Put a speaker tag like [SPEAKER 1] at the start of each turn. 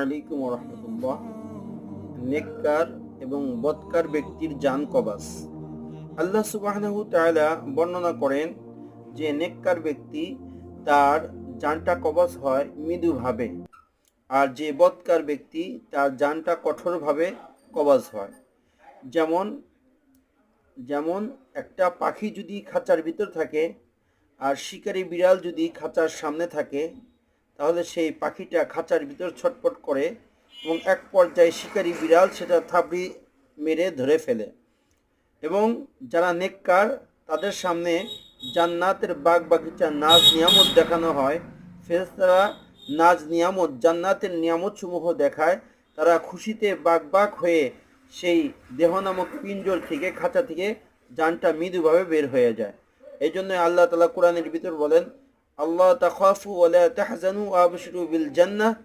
[SPEAKER 1] আলাইকুম রহমতুল্লাহ নেককার এবং বৎকার ব্যক্তির জান কবাস। আল্লাহ তাআলা বর্ণনা করেন যে নেককার ব্যক্তি তার জানটা কবাস হয় মৃদুভাবে আর যে বৎকার ব্যক্তি তার জানটা কঠোরভাবে কবাস হয়। যেমন যেমন একটা পাখি যদি খাঁচার ভিতর থাকে আর শিকারী বিড়াল যদি খাঁচার সামনে থাকে তাহলে সেই পাখিটা খাঁচার ভিতর ছটপট করে এবং এক পর্যায়ে শিকারী বিড়াল সেটা থাবড়ি মেরে ধরে ফেলে। এবং যারা নেককার, তাদের সামনে জান্নাতের বাগ বাগিচার নাজ নিয়ামত দেখানো হয়। ফেরেশতারা নাজ নিয়ামত, জান্নাতের নিয়ামত সমূহ দেখায়। তারা খুশিতে বাগ বাগ হয়ে সেই দেহ নামক পিঞ্জর থেকে, খাঁচা থেকে জানটা মৃদুভাবে বের হয়ে যায়। এই জন্য আল্লাহ তালা কোরআনের ভিতর বলেন الله تخافوا ولا تحزنوا وأبشروا بالجنة.